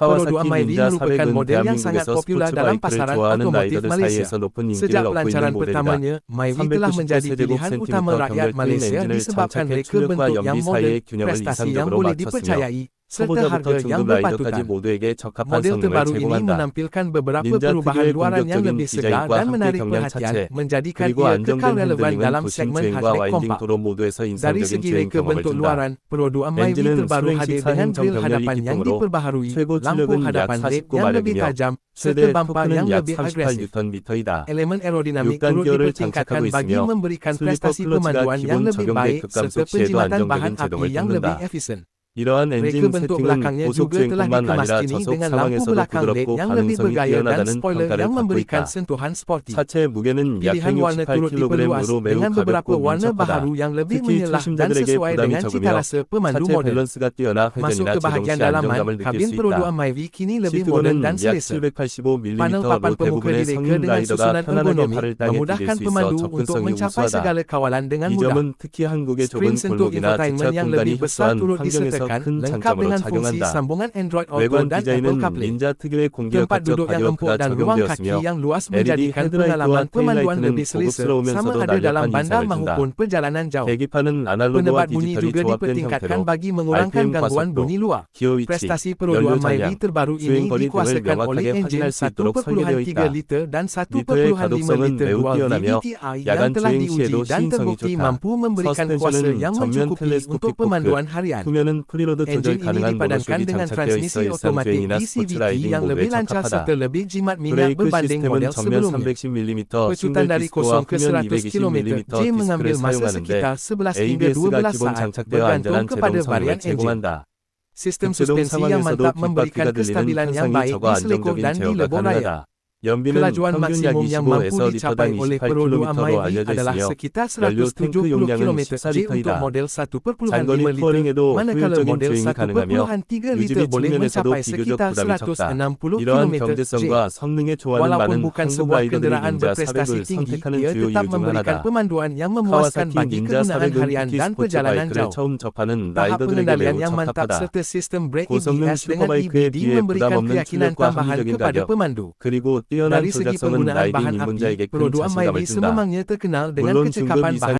Kawasaki Ninja merupakan model yang sangat popular dalam pasaran otomotif Malaysia. Sejak pelancaran pertamanya, Myvi telah menjadi pilihan utama rakyat Malaysia disebabkan reka bentuk yang modern, prestasi yang boleh dipercayai, serta harga yang berpatutan. Model terbaru ini menampilkan beberapa perubahan luaran yang lebih segar dan menarik perhatian, menjadikan ia kekal relevan dalam segmen hatchback kompak. Dari segi reka bentuk luaran, produk amai Mi terbaru hadir dengan grill hadapan yang diperbaharui, lampu hadapan rate yang lebih tajam, serta bumper yang lebih agresif. Elemen aerodinamik turut dipertingkatkan bagi memberikan prestasi pemanduan yang lebih baik, serta penjimatan bahan api yang lebih efisien. 이러한 엔진 세팅은 고속 주행뿐만 아니라 저속 상황에서도 부드럽고 dan 뛰어나다는 평가를 받고 있다. 차체의 무게는 약 Pilihan warna turut diperluas 168kg으로 매우 가볍고 민첩하다. 특히 초심자들에게 부담이 적으며 차체. 밸런스가 뛰어나 회전이나 제동 시 안정감을 느낄 수 Pro 2 있다. 시트고는 약 selesa. 785mm로 Panel papan pemukul 대부분의 성인 라이더가 ergonomi 발을 땅에 디딜 수 있어 접근성이 우수하다. 이. 점은 특히 한국의 좁은 골목이나 주차 공간이 협소한 환경에서 dirasakan lengkap dengan fungsi sambungan Android Auto dan Apple CarPlay. Tempat duduk yang empuk dan ruang kaki yang luas menjadikan pengalaman pemanduan lebih selesa sama ada dalam bandar maupun perjalanan jauh. Penebat bunyi juga dipertingkatkan bagi mengurangkan gangguan bunyi luar. Prestasi perolehan Miley terbaru ini dikuasakan oleh enjin 1.3 liter dan 1.5 liter dual DVTi yang telah diuji dan terbukti mampu memberikan kuasa yang mencukupi untuk pemanduan harian preloader Trojan gunakan dipadankan dengan transmisi otomatik DCVT yang lebih lancar serta lebih jimat minyak berbanding model sebelumnya. Pecutan dari 0 ke 100 km J mengambil masa sekitar 11 hingga 12 saat bergantung kepada varian enjin. Sistem suspensi yang mantap memberikan kestabilan yang baik di selekor dan di lebuh raya. 가능하다. 연비는 Kelajuan 평균 약 maksimum yang mampu 25에서 dicapai 리터당 oleh Pro 2 28km로 Myvi 알려져 adalah 있으며 sekitar 연료 탱크 170 용량은 km J 14리터이다. untuk model 1.5 장거리 liter, 투어링에도 manakala 효율적인 model 주행이 가능하며 1.3 유지비 liter boleh 측면에서도 mencapai 비교적 sekitar 부담이 적다. 160 이러한 km J. 경제성과 성능에 좋아하는 Walaupun 많은 bukan 한국 sebuah 라이더들이 kenderaan 닌자 berprestasi 400을 tinggi, 선택하는 ia 주요 tetap 이유 중 memberikan 하나다. pemanduan yang memuaskan 카와사키 bagi 닌자 kegunaan 400은 harian 특히 dan 스포츠 perjalanan 바이크를 jauh. 처음 접하는 Tahap 라이더들에게 pengendalian 매우 yang mantap 적합하다. serta sistem brake 고성능 EBS dengan 슈퍼바이크에 EBD 비해 부담 memberikan 없는 keyakinan 출력과 tambahan 합리적인 kepada 가격, pemandu. 그리고 뛰어난 dari segi penggunaan bahan api, produk amai ini sememangnya terkenal dengan kecekapan bahan.